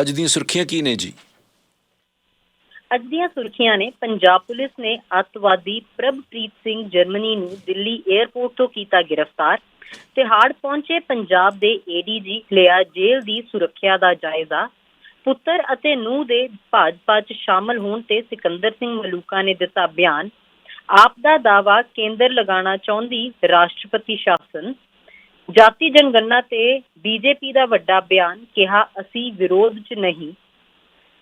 ਅੱਜ ਦੀਆਂ ਸੁਰਖੀਆਂ ਕੀ ਨੇ ਜੀ? ਅੱਜ ਦੀਆਂ ਸੁਰਖੀਆਂ ਨੇ, ਪੰਜਾਬ ਪੁਲਿਸ ਨੇ ਅੱਤਵਾਦੀ ਪ੍ਰਭਪ੍ਰੀਤ ਸਿੰਘ ਜਰਮਨੀ ਨੂੰ ਦਿੱਲੀ 에ਅਰਪੋਰਟ ਤੋਂ ਕੀਤਾ ਗ੍ਰਿਫਤਾਰ ਤਿਹਾੜ ਪਹੁੰਚੇ ਪੰਜਾਬ ਦੇ ਏਡੀਜੀ ਲਿਆ ਜੇਲ੍ਹ ਦੀ ਸੁਰੱਖਿਆ ਦਾ ਜਾਇਜ਼ਾ। ਪੁੱਤਰ ਅਤੇ ਨੂੰਹ ਦੇ ਭਾਜਪਾ 'ਚ ਸ਼ਾਮਲ ਹੋਣ ਤੇ ਸਿਕੰਦਰ ਸਿੰਘ ਮਲੂਕਾ ਨੇ ਦਿੱਤਾ ਬਿਆਨ। ਆਪ ਦਾ ਦਾਵਾ ਕੇਂਦਰ ਲਗਾਉਣਾ ਚਾਹੁੰਦੀ ਰਾਸ਼ਟਰਪਤੀ ਸ਼ਾਸਨ। ਜਾਤੀ ਜਨਗਣਨਾ ਤੇ ਬੀਜੇਪੀ ਦਾ ਵੱਡਾ ਬਿਆਨ ਕਿਹਾ, ਅਸੀਂ ਵਿਰੋਧ 'ਚ ਨਹੀਂ।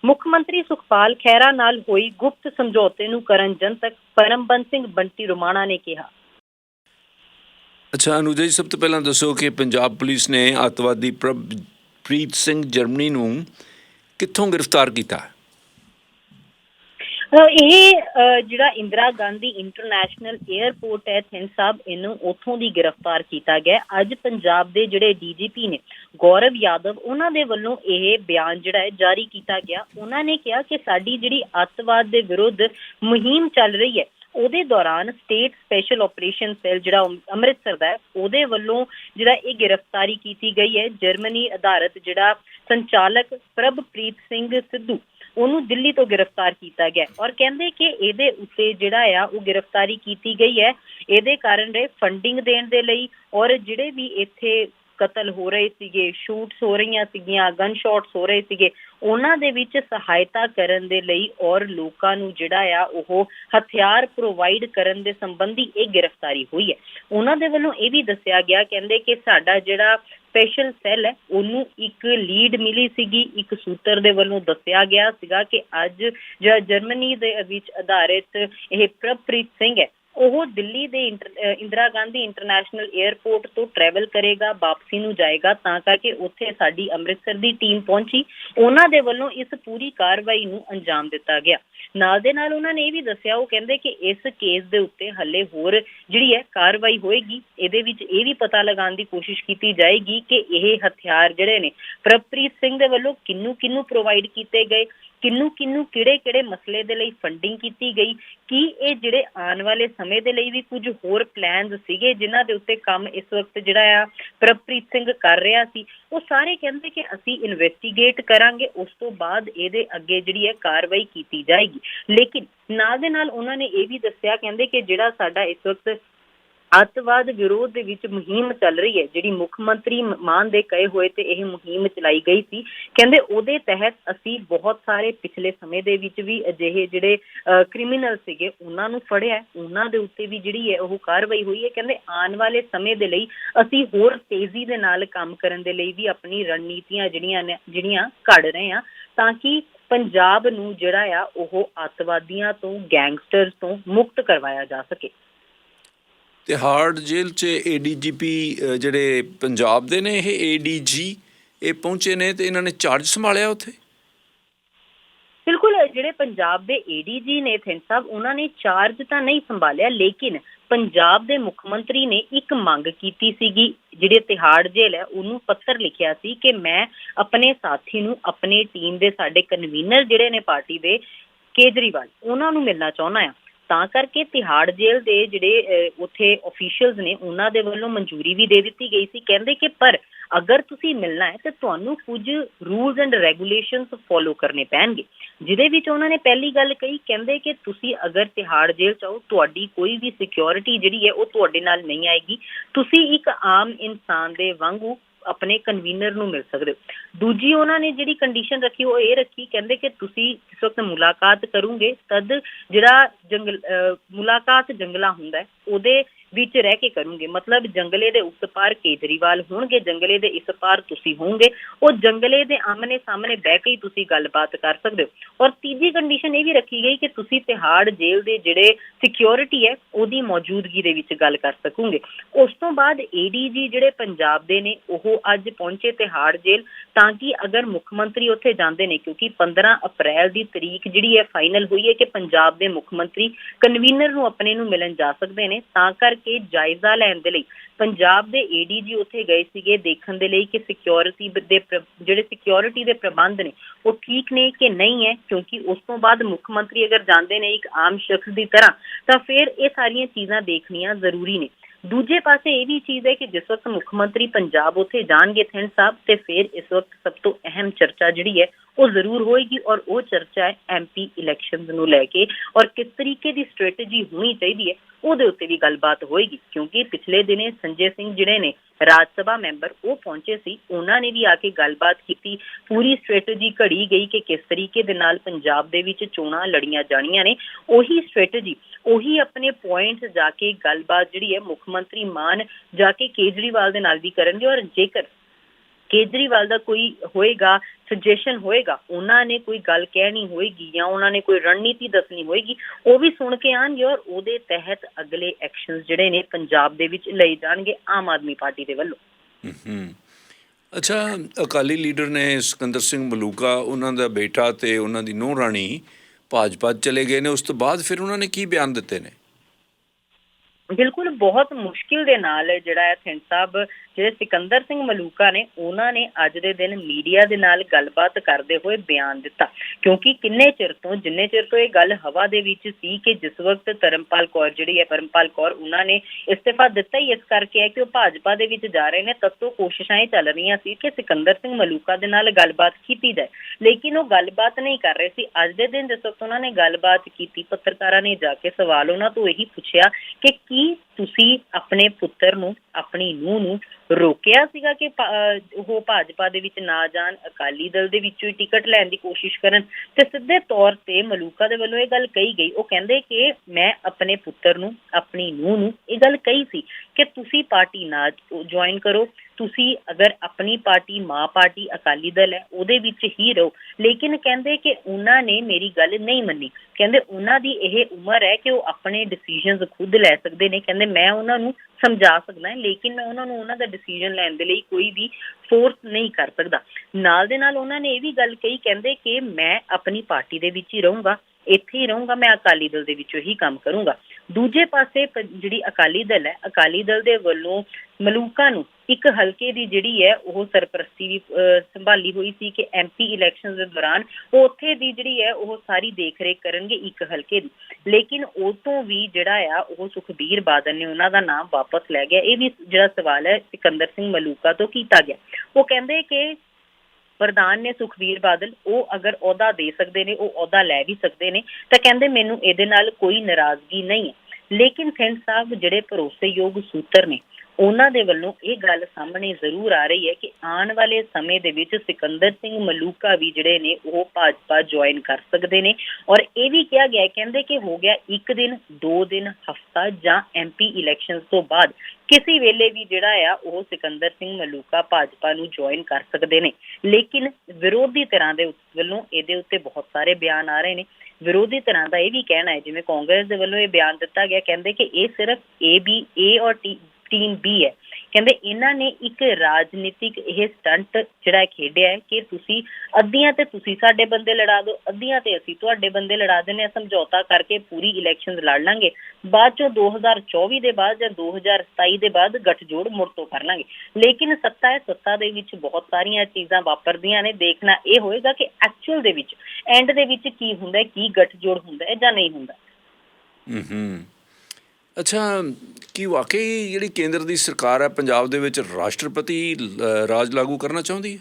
ਮੁੱਖ ਮੰਤਰੀ ਸੁਖਪਾਲ ਖਹਿਰਾ ਨਾਲ ਹੋਈ ਗੁਪਤ ਸਮਝੌਤੇ ਨੂੰ ਕਰਨ ਜਨਤਕ ਪਰਮਬੰਦ ਸਿੰਘ ਬੰਟੀ ਰੁਮਾਣਾ ਨੇ ਕਿਹਾ। ਅੱਛਾ, ਅਨੁਜਾ ਜੀ ਸਭ ਤੋਂ ਪਹਿਲਾਂ ਦੱਸੋ ਕਿ ਪੰਜਾਬ ਪੁਲਿਸ ਨੇ ਅੱਤਵਾਦੀ ਪ੍ਰਭਪ੍ਰੀਤ ਸਿੰਘ ਜਰਮਨੀ ਨੂੰ ਕਿੱਥੋਂ ਗ੍ਰਿਫਤਾਰ ਕੀਤਾ? ਇਹ ਜਿਹੜਾ ਇੰਦਰਾ ਗਾਂਧੀ ਇੰਟਰਨੈਸ਼ਨਲ 에ਅਰਪੋਰਟ ਹੈ ਥਿੰਦ ਸਾਹਿਬ, ਇਹਨੂੰ ਉੱਥੋਂ ਦੀ ਗ੍ਰਿਫਤਾਰ ਕੀਤਾ ਗਿਆ ਅੱਜ ਪੰਜਾਬ ਦੇ ਜਿਹੜੇ ਡੀਜੀਪੀ ਨੇ, ਗੌਰਵ ਯਾਦਵ, ਉਹਨਾਂ ਦੇ ਵੱਲੋਂ ਇਹ ਬਿਆਨ ਜਿਹੜਾ ਹੈ ਜਾਰੀ ਕੀਤਾ ਗਿਆ। ਉਹਨਾਂ ਨੇ ਕਿਹਾ ਕਿ ਸਾਡੀ ਜਿਹੜੀ ਅੱਤਵਾਦ ਦੇ ਵਿਰੁੱਧ ਮੁਹਿੰਮ ਚੱਲ ਰਹੀ ਹੈ ਉਹਦੇ ਦੌਰਾਨ ਸਟੇਟ ਸਪੈਸ਼ਲ ਆਪਰੇਸ਼ਨ ਸੈੱਲ ਜਿਹੜਾ ਅੰਮ੍ਰਿਤਸਰ ਦਾ ਹੈ, ਉਹਦੇ ਵੱਲੋਂ ਜਿਹੜਾ ਇਹ ਗ੍ਰਿਫਤਾਰੀ ਕੀਤੀ ਗਈ ਹੈ, ਜਰਮਨੀ ਆਧਾਰਿਤ ਜਿਹੜਾ ਸੰਚਾਲਕ ਪ੍ਰਭਪ੍ਰੀਤ ਸਿੰਘ ਸਿੱਧੂ, ਉਹਨੂੰ ਦਿੱਲੀ ਤੋਂ ਗ੍ਰਿਫਤਾਰ ਕੀਤਾ ਗਿਆ ਔਰ ਕਹਿੰਦੇ ਕਿ ਇਹਦੇ ਉੱਤੇ ਜਿਹੜਾ ਆ, ਉਹ ਗ੍ਰਿਫਤਾਰੀ ਕੀਤੀ ਗਈ ਹੈ। ਇਹਦੇ ਕਾਰਨ ਰਹੇ ਫੰਡਿੰਗ ਦੇਣ ਦੇ ਲਈ ਔਰ ਜਿਹੜੇ ਵੀ ਇੱਥੇ ਕਤਲ ਹੋ ਰਹੇ ਸੀਗੇ ਸ਼ੂਟਸ ਹੋ ਰਹੀਆਂ ਸੀਗੀਆਂ ਗਨ ਸ਼ਾਟਸ ਹੋ ਰਹੇ ਸੀਗੇ, ਉਹਨਾਂ ਦੇ ਵਿੱਚ ਸਹਾਇਤਾ ਕਰਨ ਦੇ ਲਈ ਔਰ ਲੋਕਾਂ ਨੂੰ ਜਿਹੜਾ ਆ ਉਹ ਹਥਿਆਰ ਪ੍ਰੋਵਾਈਡ ਕਰਨ ਦੇ ਸੰਬੰਧੀ ਇਹ ਗ੍ਰਿਫਤਾਰੀ ਹੋਈ ਹੈ। ਉਹਨਾਂ ਦੇ ਵੱਲੋਂ ਇਹ ਵੀ ਦੱਸਿਆ ਗਿਆ, ਕਹਿੰਦੇ ਕਿ ਸਾਡਾ ਜਿਹੜਾ ਸਪੈਸ਼ਲ ਸੈੱਲ ਹੈ, ਉਹਨੂੰ ਇੱਕ ਲੀਡ ਮਿਲੀ ਸੀਗੀ, ਇੱਕ ਸੂਤਰ ਦੇ ਵੱਲੋਂ ਦੱਸਿਆ ਗਿਆ ਸੀਗਾ ਕਿ ਅੱਜ ਜਿਹੜਾ ਜਰਮਨੀ ਦੇ ਵਿੱਚ ਆਧਾਰਿਤ ਇਹ ਪ੍ਰਭਪ੍ਰੀਤ ਸਿੰਘ ਹੈ ਉਹ ਦਿੱਲੀ ਦੇ inter- Indira Gandhi international airport ਤੋਂ ਟਰੈਵਲ ਕਰੇਗਾ, ਵਾਪਸੀ ਨੂੰ ਜਾਏਗਾ, ਤਾਂ ਕਰਕੇ ਉੱਥੇ ਸਾਡੀ ਅੰਮ੍ਰਿਤਸਰ ਦੀ ਟੀਮ ਪਹੁੰਚੀ। ਉਹਨਾਂ ਦੇ ਵੱਲੋਂ ਇਸ ਪੂਰੀ ਕਾਰਵਾਈ ਨੂੰ ਅੰਜਾਮ ਦਿੱਤਾ ਗਿਆ। ਨਾਲ ਦੇ ਨਾਲ ਉਹਨਾਂ ਨੇ ਇਹ ਵੀ ਦੱਸਿਆ, ਉਹ ਕਹਿੰਦੇ ਕਿ ਇਸ ਕੇਸ ਦੇ ਉੱਤੇ ਹਾਲੇ ਹੋਰ ਜਿਹੜੀ ਹੈ ਕਾਰਵਾਈ ਹੋਏਗੀ, ਇਹਦੇ ਵਿੱਚ ਇਹ ਵੀ ਪਤਾ ਲਗਾਉਣ ਦੀ ਕੋਸ਼ਿਸ਼ ਕੀਤੀ ਜਾਏਗੀ ਕਿ ਇਹ ਹਥਿਆਰ ਜਿਹੜੇ ਨੇ, ਪ੍ਰਭਪ੍ਰੀਤ ਸਿੰਘ ਦੇ ਵੱਲੋਂ ਕਿੰਨੂੰ ਕਿੰਨੂੰ ਪ੍ਰੋਵਾਈਡ ਕੀਤੇ ਗਏ ਕਿੰਨੂੰ ਕਿੰਨੂੰ ਕਿਹੜੇ ਕਿਹੜੇ ਮਸਲੇ ਦੇ ਲਈ ਫੰਡਿੰਗ ਕੀਤੀ ਗਈ, ਕੀ ਇਹ ਜਿਹੜੇ ਆਉਣ ਵਾਲੇ ਸਮੇਂ ਦੇ ਲਈ ਵੀ ਕੁਝ ਹੋਰ ਪਲਾਨਸ ਸੀਗੇ ਜਿਨ੍ਹਾਂ ਦੇ ਉੱਤੇ ਕੰਮ ਇਸ ਵਕਤ ਜਿਹੜਾ ਆ ਪ੍ਰਭਪ੍ਰੀਤ ਸਿੰਘ ਕਰ ਰਿਹਾ ਸੀ। ਉਹ ਸਾਰੇ ਕਹਿੰਦੇ ਕਿ ਅਸੀਂ ਇਨਵੈਸਟੀਗੇਟ ਕਰਾਂਗੇ, ਉਸ ਤੋਂ ਬਾਅਦ ਇਹਦੇ ਅੱਗੇ ਜਿਹੜੀ ਹੈ ਕਾਰਵਾਈ ਕੀਤੀ ਜਾਏਗੀ। ਲੇਕਿਨ ਨਾਲ ਦੇ ਨਾਲ ਉਹਨਾਂ ਨੇ ਇਹ ਵੀ ਦੱਸਿਆ, ਕਹਿੰਦੇ ਕਿ ਜਿਹੜਾ ਸਾਡਾ ਇਸ ਵਕਤ ਅੱਤਵਾਦ ਵਿਰੋਧ ਦੇ ਵਿੱਚ ਮੁਹਿੰਮ ਚੱਲ ਰਹੀ ਹੈ, ਜਿਹੜੀ ਮੁੱਖ ਮੰਤਰੀ ਮਾਨ ਦੇ ਕਹੇ ਹੋਏ ਤੇ ਇਹ ਮੁਹਿੰਮ ਚਲਾਈ ਗਈ ਸੀ। ਕਹਿੰਦੇ ਉਹਦੇ ਤਹਿਤ ਅਸੀਂ ਬਹੁਤ ਸਾਰੇ ਪਿਛਲੇ ਸਮੇਂ ਦੇ ਵਿੱਚ ਵੀ ਅਜਿਹੇ ਜਿਹੜੇ ਕ੍ਰਿਮੀਨਲ ਸੀਗੇ, ਉਹਨਾਂ ਨੂੰ ਫੜਿਆ। ਉਹਨਾਂ ਦੇ ਉੱਤੇ ਵੀ ਜਿਹੜੀ ਹੈ, ਉਹ ਕਾਰਵਾਈ ਹੋਈ ਹੈ। ਕਹਿੰਦੇ ਆਉਣ ਵਾਲੇ ਸਮੇਂ ਦੇ ਲਈ ਅਸੀਂ ਹੋਰ ਤੇਜ਼ੀ ਦੇ ਨਾਲ ਕੰਮ ਕਰਨ ਦੇ ਲਈ ਵੀ ਆਪਣੀ ਰਣਨੀਤੀਆਂ ਜਿਹੜੀਆਂ ਨੇ, ਜਿਹੜੀਆਂ ਘੜ ਰਹੇ ਹਾਂ, ਤਾਂ ਕਿ ਪੰਜਾਬ ਨੂੰ ਜਿਹੜਾ ਆ, ਉਹ ਅੱਤਵਾਦੀਆਂ ਤੋਂ ਗੈਂਗਸਟਰ ਤੋਂ ਮੁਕਤ ਕਰਵਾਇਆ ਜਾ ਸਕੇ। ਤਿਹਾੜ ਜੇਲ੍ਹ 'ਚ ਏਡੀਜੀਪੀ ਜਿਹੜੇ ਪੰਜਾਬ ਦੇ ਨੇ, ਇਹ ਏਡੀਜੀ ਇਹ ਪਹੁੰਚੇ ਨੇ ਤੇ ਇਹਨਾਂ ਨੇ ਚਾਰਜ ਸੰਭਾਲਿਆ ਉੱਥੇ? ਬਿਲਕੁਲ, ਜਿਹੜੇ ਪੰਜਾਬ ਦੇ ਏਡੀਜੀ ਨੇ ਥਿੰਦ ਸਾਹਿਬ, ਉਹਨਾਂ ਨੇ ਚਾਰਜ ਤਾਂ ਨਹੀਂ ਸੰਭਾਲਿਆ, ਲੇਕਿਨ ਪੰਜਾਬ ਦੇ ਮੁੱਖ ਮੰਤਰੀ ਨੇ ਇੱਕ ਮੰਗ ਕੀਤੀ ਸੀਗੀ, ਜਿਹੜੇ ਤਿਹਾੜ ਜੇਲ੍ਹ ਹੈ, ਉਹਨੂੰ ਪੱਤਰ ਲਿਖਿਆ ਸੀ ਕਿ ਮੈਂ ਆਪਣੇ ਸਾਥੀ ਨੂੰ, ਆਪਣੀ ਟੀਮ ਦੇ ਸਾਡੇ ਕਨਵੀਨਰ ਜਿਹੜੇ ਨੇ ਪਾਰਟੀ ਦੇ ਕੇਜਰੀਵਾਲ, ਉਹਨਾਂ ਨੂੰ ਮਿਲਣਾ ਚਾਹੁੰਦਾ ਆ ਤਾਂ ਕਰਕੇ ਤਿਹਾੜ ਜੇਲ੍ਹ ਦੇ ਜਿਹੜੇ ਅਹ, ਉੱਥੇ ਅਫੀਸ਼ੀਅਲਸ ਨੇ ਉਹਨਾਂ ਦੇ ਵੱਲੋਂ ਮਨਜ਼ੂਰੀ ਵੀ ਦੇ ਦਿੱਤੀ ਗਈ ਸੀ। ਕਹਿੰਦੇ ਕਿ ਪਰ ਅਗਰ ਤੁਸੀਂ ਮਿਲਣਾ ਹੈ ਤਾਂ ਤੁਹਾਨੂੰ ਕੁਝ ਰੂਲਸ ਐਂਡ ਰੈਗੂਲੇਸ਼ਨਸ ਫੋਲੋ ਕਰਨੇ ਪੈਣਗੇ। ਜਿਹਦੇ ਵਿੱਚ ਉਹਨਾਂ ਨੇ ਪਹਿਲੀ ਗੱਲ ਕਹੀ ਕਹਿੰਦੇ ਕਿ ਤੁਸੀਂ ਅਗਰ ਤਿਹਾੜ ਜੇਲ੍ਹ ਚਾਹੋ ਤੁਹਾਡੀ ਕੋਈ ਵੀ ਸਿਕਿਉਰਿਟੀ ਜਿਹੜੀ ਹੈ ਉਹ ਤੁਹਾਡੇ ਨਾਲ ਨਹੀਂ ਆਏਗੀ। ਤੁਸੀਂ ਇੱਕ ਆਮ ਇਨਸਾਨ ਦੇ ਵਾਂਗੂ ਆਪਣੇ ਕਨਵੀਨਰ ਨੂੰ ਮਿਲ ਸਕਦੇ ਹੋ। ਦੂਜੀ ਉਹਨਾਂ ਨੇ ਜਿਹੜੀ ਕੰਡੀਸ਼ਨ ਰੱਖੀ, ਉਹ ਇਹ ਰੱਖੀ, ਕਹਿੰਦੇ ਕਿ ਤੁਸੀਂ ਇਸ ਵਕਤ ਮੁਲਾਕਾਤ ਕਰੋਗੇ, ਤਦ ਜਿਹੜਾ ਜੰਗਲ, ਅਹ ਮੁਲਾਕਾਤ ਜੰਗਲਾ ਹੁੰਦਾ ਹੈ ਉਹਦੇ ਵਿੱਚ ਰਹਿ ਕੇ ਕਰੂੰਗੇ। ਮਤਲਬ ਜੰਗਲੇ ਦੇ ਉਸ ਪਾਰ ਕੇਜਰੀਵਾਲ ਹੋਣਗੇ, ਜੰਗਲੇ ਦੇ ਇਸ ਪਾਰ ਤੁਸੀਂ ਹੋਵੋਗੇ। ਉਹ ਜੰਗਲੇ ਦੇ ਆਮਨੇ ਸਾਹਮਣੇ ਬਹਿ ਕੇ ਹੀ ਤੁਸੀਂ ਗੱਲਬਾਤ ਕਰ ਸਕਦੇ ਹੋ। ਔਰ ਤੀਜੀ ਕੰਡੀਸ਼ਨ ਇਹ ਵੀ ਰੱਖੀ ਗਈ ਕਿ ਤੁਸੀਂ ਤਿਹਾੜ ਜੇਲ੍ਹ ਦੇ ਜਿਹੜੇ ਸਿਕਿਉਰਿਟੀ ਹੈ, ਉਹਦੀ ਮੌਜੂਦਗੀ ਦੇ ਵਿੱਚ ਗੱਲ ਕਰ ਸਕੋਗੇ। ਉਸ ਤੋਂ ਬਾਅਦ ਏਡੀਜੀ ਜਿਹੜੇ ਪੰਜਾਬ ਦੇ ਨੇ, ਉਹ ਅੱਜ ਪਹੁੰਚੇ ਤਿਹਾੜ ਜੇਲ੍ਹ। ਤਾਂ ਕਿ ਅਗਰ ਮੁੱਖ ਮੰਤਰੀ ਉੱਥੇ ਜਾਂਦੇ ਨੇ, ਕਿਉਂਕਿ 15 ਅਪ੍ਰੈਲ ਦੀ ਤਰੀਕ ਜਿਹੜੀ ਹੈ ਫਾਈਨਲ ਹੋਈ ਹੈ ਕਿ ਪੰਜਾਬ ਦੇ ਮੁੱਖ ਮੰਤਰੀ ਕਨਵੀਨਰ ਨੂੰ ਆਪਣੇ ਨੂੰ ਮਿਲਣ ਜਾ ਸਕਦੇ ਨੇ। ਤਾਂ ਕਰਕੇ ਜਾਇਜ਼ਾ ਲੈਣ ਦੇ ਲਈ। ਪੰਜਾਬ ਦੇ ਏਡੀਜੀ ਉੱਥੇ ਗਏ ਸੀਗੇ ਦੇਖਣ ਦੇ ਲਈ ਕਿ ਸਿਕਿਉਰਿਟੀ ਦੇ ਪ੍ਰ- ਜਿਹੜੇ ਸਿਕਿਉਰਿਟੀ ਦੇ ਪ੍ਰਬੰਧ ਨੇ, ਉਹ ਠੀਕ ਨੇ ਕਿ ਨਹੀਂ ਹੈ? ਕਿਉਂਕਿ ਉਸ ਤੋਂ ਬਾਅਦ ਮੁੱਖ ਮੰਤਰੀ ਅਗਰ ਜਾਂਦੇ ਨੇ ਇੱਕ ਆਮ ਸ਼ਖਸ ਦੀ ਤਰ੍ਹਾਂ, ਤਾਂ ਫਿਰ ਇਹ ਸਾਰੀਆਂ ਚੀਜ਼ਾਂ ਦੇਖਣੀਆਂ ਜ਼ਰੂਰੀ ਨੇ। ਦੂਜੇ ਪਾਸੇ ਇਹ ਵੀ ਚੀਜ਼ ਹੈ ਕਿ ਜਿਸ ਵਕਤ ਮੁੱਖ ਮੰਤਰੀ ਪੰਜਾਬ ਉੱਥੇ ਜਾਣਗੇ ਥਿੰਡ ਸਾਹਿਬ, ਤੇ ਫਿਰ ਇਸ ਵਕਤ ਸਭ ਤੋਂ ਅਹਿਮ ਚਰਚਾ ਜਿਹੜੀ ਹੈ, ਉਹ ਜ਼ਰੂਰ ਹੋਏਗੀ ਔਰ ਉਹ ਚਰਚਾ ਹੈ ਐਮਪੀ ਇਲੈਕਸ਼ਨਸ ਨੂੰ ਲੈ ਕੇ ਔਰ ਕਿਸ ਤਰੀਕੇ ਦੀ ਸਟ੍ਰੈਟਜੀ ਹੋਣੀ ਚਾਹੀਦੀ ਹੈ ਉਹਦੇ ਉੱਤੇ ਵੀ ਗੱਲਬਾਤ ਹੋਏਗੀ, ਕਿਉਂਕਿ ਪਿਛਲੇ ਦਿਨੇ ਸੰਜੇ ਸਿੰਘ ਜਿਹੜੇ ਨੇ ਰਾਜ ਸਭਾ ਮੈਂਬਰ, ਉਹ ਪਹੁੰਚੇ ਸੀ, ਉਹਨਾਂ ਨੇ ਵੀ ਆ ਕੇ ਗੱਲਬਾਤ ਕੀਤੀ। ਪੂਰੀ ਸਟ੍ਰੈਟਜੀ ਘੜੀ ਗਈ ਕਿ ਕਿਸ ਤਰੀਕੇ ਦੇ ਨਾਲ ਪੰਜਾਬ ਦੇ ਵਿੱਚ ਚੋਣਾਂ ਲੜੀਆਂ ਜਾਣੀਆਂ ਨੇ। ਉਹੀ ਸਟ੍ਰੈਟਜੀ, ਉਹੀ ਆਪਣੇ ਪੁਆਇੰਟਸ ਜਾ ਕੇ ਗੱਲਬਾਤ ਜਿਹੜੀ ਹੈ ਮੁੱਖ ਮੰਤਰੀ ਮਾਨ ਜਾ ਕੇ ਕੇਜਰੀਵਾਲ ਦੇ ਨਾਲ ਵੀ ਕਰਨਗੇ ਔਰ ਜੇਕਰ ਕੇਜਰੀਵਾਲ ਦਾ ਕੋਈ ਹੋਏਗਾ ਸੁਜੈਸ਼ਨ ਹੋਏਗਾ ਉਹਨਾਂ ਨੇ ਕੋਈ ਗੱਲ ਕਹਿਣੀ ਹੋਏਗੀ ਜਾਂ ਉਹਨਾਂ ਨੇ ਕੋਈ ਰਣਨੀਤੀ ਦੱਸਣੀ ਹੋਏਗੀ ਉਹ ਵੀ ਸੁਣ ਕੇ ਆਣਗੇ ਔਰ ਉਹਦੇ ਤਹਿਤ ਅਗਲੇ ਐਕਸ਼ਨਸ ਜਿਹੜੇ ਨੇ ਪੰਜਾਬ ਦੇ ਵਿੱਚ ਲਏ ਜਾਣਗੇ ਆਮ ਆਦਮੀ ਪਾਰਟੀ ਦੇ ਵੱਲੋਂ। ਹੂੰ ਅੱਛਾ ਅਕਾਲੀ ਲੀਡਰ ਨੇ ਸਿਕੰਦਰ ਸਿੰਘ ਮਲੂਕਾ ਉਹਨਾਂ ਦਾ ਬੇਟਾ ਤੇ ਉਹਨਾਂ ਦੀ ਨੂੰਹ ਰਾਣੀ ਭਾਜਪਾ ਚਲੇ ਗਏ ਨੇ ਉਸ ਤੋਂ ਬਾਅਦ ਫਿਰ ਉਹਨਾਂ ਨੇ ਕੀ ਬਿਆਨ ਦਿੱਤੇ ਨੇ? ਬਿਲਕੁਲ ਬਹੁਤ ਮੁਸ਼ਕਿਲ ਦੇ ਨਾਲ ਜਿਹੜਾ ਹੈ ਥਿੰਦ ਸਾਹਿਬ ਜਿਹੜੇ ਸਿਕੰਦਰ ਸਿੰਘ ਮਲੂਕਾ ਨੇ, ਉਹਨਾਂ ਨੇ ਅੱਜ ਦੇ ਦਿਨ ਮੀਡੀਆ ਦੇ ਨਾਲ ਗੱਲਬਾਤ ਕਰਦੇ ਹੋਏ ਬਿਆਨ ਦਿੱਤਾ। ਕਿਉਂਕਿ ਕਿੰਨੇ ਚਿਰ ਤੋਂ, ਜਿੰਨੇ ਚਿਰ ਤੋਂ ਇਹ ਗੱਲ ਹਵਾ ਦੇ ਵਿੱਚ ਸੀ ਕਿ ਜਿਸ ਵਕਤ ਧਰਮਪਾਲ ਕੌਰ ਜਿਹੜੀ ਹੈ, ਪਰਮਪਾਲ ਕੌਰ, ਉਹਨਾਂ ਨੇ ਇਸਤੀਫਾ ਦਿੱਤਾ ਹੀ ਇਸ ਕਰਕੇ ਹੈ ਕਿ ਉਹ ਭਾਜਪਾ ਦੇ ਵਿੱਚ ਜਾ ਰਹੇ ਨੇ, ਤਦ ਤੋਂ ਕੋਸ਼ਿਸ਼ਾਂ ਇਹ ਚੱਲ ਰਹੀਆਂ ਸੀ ਕਿ ਸਿਕੰਦਰ ਸਿੰਘ ਮਲੂਕਾ ਦੇ ਨਾਲ ਗੱਲਬਾਤ ਕੀਤੀ ਜਾਏ। ਲੇਕਿਨ ਉਹ ਗੱਲਬਾਤ ਨਹੀਂ ਕਰ ਰਹੇ ਸੀ। ਅੱਜ ਦੇ ਦਿਨ ਜਿਸ ਵਕਤ ਉਹਨਾਂ ਨੇ ਗੱਲਬਾਤ ਕੀਤੀ, ਪੱਤਰਕਾਰਾਂ ਨੇ ਜਾ ਕੇ ਸਵਾਲ ਉਹਨਾਂ ਤੋਂ ਇਹੀ ਪੁੱਛਿਆ ਕਿ ਕੀ ਤੁਸੀਂ ਆਪਣੇ ਪੁੱਤਰ ਨੂੰ, ਆਪਣੀ ਨੂੰਹ ਨੂੰ ਰੋਕਿਆ ਸੀਗਾ ਕਿ ਉਹ ਭਾਜਪਾ ਦੇ ਵਿੱਚ ਨਾ ਜਾਣ, ਅਕਾਲੀ ਦਲ ਦੇ ਵਿੱਚੋਂ ਹੀ ਟਿਕਟ ਲੈਣ ਦੀ ਕੋਸ਼ਿਸ਼ ਕਰਨ? ਤੇ ਸਿੱਧੇ ਤੌਰ ਤੇ ਮਲੂਕਾ ਦੇ ਵੱਲੋਂ ਇਹ ਗੱਲ ਕਹੀ ਗਈ। ਉਹ ਕਹਿੰਦੇ ਕਿ ਮੈਂ ਆਪਣੇ ਪੁੱਤਰ ਨੂੰ, ਆਪਣੀ ਨੂੰਹ ਨੂੰ ਇਹ ਗੱਲ ਕਹੀ ਸੀ ਕਿ ਤੁਸੀਂ ਪਾਰਟੀ ਨਾ ਜੁਆਇਨ ਕਰੋ। ਤੁਸੀਂ ਅਗਰ ਆਪਣੀ ਪਾਰਟੀ ਮਾਂ ਪਾਰਟੀ ਅਕਾਲੀ ਦਲ ਹੈ, ਉਹਦੇ ਵਿੱਚ ਹੀ ਰਹੋ। ਲੇਕਿਨ ਕਹਿੰਦੇ ਕਿ ਉਹਨਾਂ ਨੇ ਮੇਰੀ ਗੱਲ ਨਹੀਂ ਮੰਨੀ। ਕਹਿੰਦੇ ਉਹਨਾਂ ਦੀ ਇਹ ਉਮਰ ਹੈ ਕਿ ਉਹ ਆਪਣੇ ਡਿਸੀਜਨਸ ਖੁਦ ਲੈ ਸਕਦੇ ਨੇ। ਕਹਿੰਦੇ ਮੈਂ ਉਹਨਾਂ ਨੂੰ ਸਮਝਾ ਸਕਦਾ ਹਾਂ, ਲੇਕਿਨ ਮੈਂ ਉਹਨਾਂ ਨੂੰ ਉਹਨਾਂ ਦਾ ਡਿਸੀਜਨ ਲੈਣ ਦੇ ਲਈ ਕੋਈ ਵੀ ਫੋਰਸ ਨਹੀਂ ਕਰ ਸਕਦਾ। ਨਾਲ ਦੇ ਨਾਲ ਉਹਨਾਂ ਨੇ ਇਹ ਵੀ ਗੱਲ ਕਹੀ, ਕਹਿੰਦੇ ਕਿ ਮੈਂ ਆਪਣੀ ਪਾਰਟੀ ਦੇ ਵਿੱਚ ਹੀ ਰਹੂੰਗਾ। ਇੱਥੇ ਹੀ ਰਹੂੰਗਾ, ਮੈਂ ਅਕਾਲੀ ਦਲ ਦੇ ਵਿੱਚੋਂ ਹੀ ਕੰਮ ਕਰੂੰਗਾ। ਦੂਜੇ ਪਾਸੇ ਜਿਹੜੀ ਅਕਾਲੀ ਦਲ ਹੈ, ਅਕਾਲੀ ਦਲ ਦੇ ਵੱਲੋਂ ਮਲੂਕਾ ਨੂੰ ਇੱਕ ਹਲਕੇ ਦੀ ਜਿਹੜੀ ਹੈ, ਉਹ ਸਰਪ੍ਰਸਤੀ ਵੀ ਸੰਭਾਲੀ ਹੋਈ ਸੀ ਕਿ ਐਮਪੀ ਇਲੈਕਸ਼ਨਸ ਦੇ ਦੌਰਾਨ ਉਹ ਉੱਥੇ ਦੀ ਜਿਹੜੀ ਹੈ, ਉਹ ਸਾਰੀ ਦੇਖਰੇਖ ਕਰਨਗੇ ਇੱਕ ਹਲਕੇ ਦੀ। ਲੇਕਿਨ ਉਹ ਤੋਂ ਵੀ ਜਿਹੜਾ ਆ, ਉਹ ਸੁਖਬੀਰ ਬਾਦਲ ਨੇ ਉਹਨਾਂ ਦਾ ਨਾਮ ਵਾਪਸ ਲੈ ਗਿਆ। ਇਹ ਵੀ ਜਿਹੜਾ ਸਵਾਲ ਹੈ, ਸਿਕੰਦਰ ਸਿੰਘ ਮਲੂਕਾ ਤੋਂ ਕੀਤਾ ਗਿਆ। ਉਹ ਕਹਿੰਦੇ ਕਿ ਪ੍ਰਧਾਨ ਨੇ ਸੁਖਵੀਰ ਬਾਦਲ, ਉਹ ਅਗਰ ਅਹੁਦਾ ਦੇ ਸਕਦੇ ਨੇ, ਉਹ ਅਹੁਦਾ ਲੈ ਵੀ ਸਕਦੇ ਨੇ, ਤਾਂ ਕਹਿੰਦੇ ਮੈਨੂੰ ਇਹਦੇ ਨਾਲ ਕੋਈ ਨਾਰਾਜ਼ਗੀ ਨਹੀਂ ਹੈ। ਲੇਕਿਨ ਥਿੰਦ ਸਾਹਿਬ ਜਿਹੜੇ ਭਰੋਸੇਯੋਗ ਸੂਤਰ ਨੇ ਉਹਨਾਂ ਦੇ ਵੱਲੋਂ ਇਹ ਗੱਲ ਸਾਹਮਣੇ ਜ਼ਰੂਰ ਆ ਰਹੀ ਹੈ ਕਿ ਆਉਣ ਵਾਲੇ ਸਮੇਂ ਦੇ ਵਿੱਚ ਸਿਕੰਦਰ ਸਿੰਘ ਮਲੂਕਾ ਵੀ ਜਿਹੜੇ ਨੇ, ਉਹ ਭਾਜਪਾ ਜੁਆਇਨ ਕਰ ਸਕਦੇ ਨੇ ਔਰ ਇਹ ਵੀ ਕਿਹਾ ਗਿਆ ਕਹਿੰਦੇ ਕਿ ਹੋ ਗਿਆ ਇੱਕ ਦਿਨ, ਦੋ ਦਿਨ, ਹਫਤਾ ਜਾਂ ਐਮਪੀ ਇਲੈਕਸ਼ਨਸ ਤੋਂ ਬਾਅਦ ਕਿਸੇ ਵੇਲੇ ਵੀ ਜਿਹੜਾ ਆ, ਉਹ ਸਿਕੰਦਰ ਸਿੰਘ ਮਲੂਕਾ ਭਾਜਪਾ ਨੂੰ ਜੁਆਇਨ ਕਰ ਸਕਦੇ ਨੇ। ਲੇਕਿਨ ਵਿਰੋਧੀ ਧਿਰਾਂ ਦੇ ਵੱਲੋਂ ਇਹਦੇ ਉੱਤੇ ਬਹੁਤ ਸਾਰੇ ਬਿਆਨ ਆ ਰਹੇ ਨੇ। ਵਿਰੋਧੀ ਧਿਰਾਂ ਦਾ ਇਹ ਵੀ ਕਹਿਣਾ ਹੈ, ਜਿਵੇਂ ਕਾਂਗਰਸ ਦੇ ਵੱਲੋਂ ਇਹ ਬਿਆਨ ਦਿੱਤਾ ਗਿਆ, ਕਹਿੰਦੇ ਕਿ ਇਹ ਸਿਰਫ ਏ ਬੀ ਏ ਔਰ ਟੀ- ਟੀਮ ਬੀ ਹੈ। ਕਹਿੰਦੇ ਇਹਨਾਂ ਨੇ ਇੱਕ ਰਾਜਨੀਤਿਕ ਇਹ ਸਟੰਟ ਜਿਹੜਾ ਖੇਡਿਆ ਹੈ ਕਿ ਤੁਸੀਂ ਅੱਧੀਆਂ ਤੇ ਤੁਸੀਂ ਸਾਡੇ ਬੰਦੇ ਲੜਾ ਦਿਓ, ਅੱਧੀਆਂ ਤੇ ਅਸੀਂ ਤੁਹਾਡੇ ਬੰਦੇ ਲੜਾ ਦਿੰਦੇ ਹਾਂ, ਸਮਝੌਤਾ ਕਰਕੇ ਪੂਰੀ ਇਲੈਕਸ਼ਨਸ ਲੜ ਲਾਂਗੇ। ਬਾਅਦ ਚੋਂ 2024 ਦੇ ਬਾਅਦ ਜਾਂ 2027 ਦੇ ਬਾਅਦ ਗੱਠਜੋੜ ਮੁੜ ਤੋਂ ਕਰ ਲਾਂਗੇ। ਲੇਕਿਨ ਸੱਤਾ ਹੈ, ਸੱਤਾ ਦੇ ਵਿੱਚ ਬਹੁਤ ਸਾਰੀਆਂ ਚੀਜ਼ਾਂ ਵਾਪਰਦੀਆਂ ਨੇ। ਦੇਖਣਾ ਇਹ ਹੋਏਗਾ ਕਿ ਐਕਚੁਅਲ ਦੇ ਵਿੱਚ ਐਂਡ ਦੇ ਵਿੱਚ ਕੀ ਹੁੰਦਾ ਹੈ, ਕੀ ਗੱਠਜੋੜ ਹੁੰਦਾ ਹੈ ਜਾਂ ਨਹੀਂ ਹੁੰਦਾ। ਹੂੰ ਹੂੰ। ਅੱਛਾ, ਕੀ ਵਾਕਈ ਜਿਹੜੀ ਕੇਂਦਰ ਦੀ ਸਰਕਾਰ ਹੈ, ਪੰਜਾਬ ਦੇ ਵਿੱਚ ਰਾਸ਼ਟਰਪਤੀ ਲ- ਰਾਜ ਲਾਗੂ ਕਰਨਾ ਚਾਹੁੰਦੀ ਹੈ?